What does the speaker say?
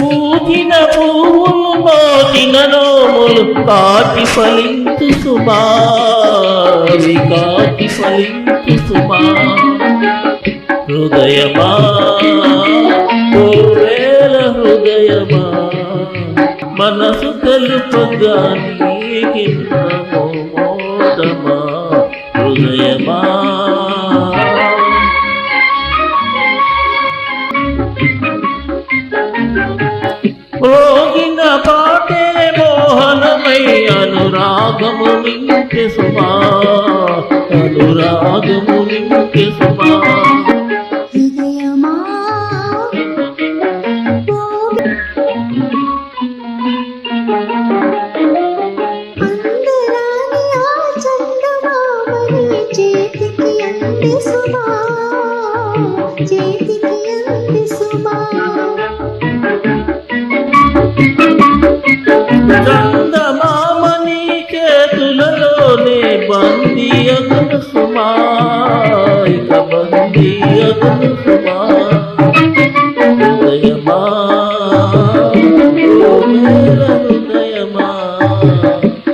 పూజిన పూలు పాతిన నోములు కాటి ఫలించు సుమా కాటి ఫలించు సుమా హృదయమా? వేల హృదయమా? మనసు కలుపగా నీకి మోదమా? రోగిన పాటే మోహనమై అనురాగము నింపే సుమా. అనురాగము నింపే సుమా. చేతికి అంది సుమా. చేతికి ને બંદી અગ્ન સુમાય બંદી અગ્ન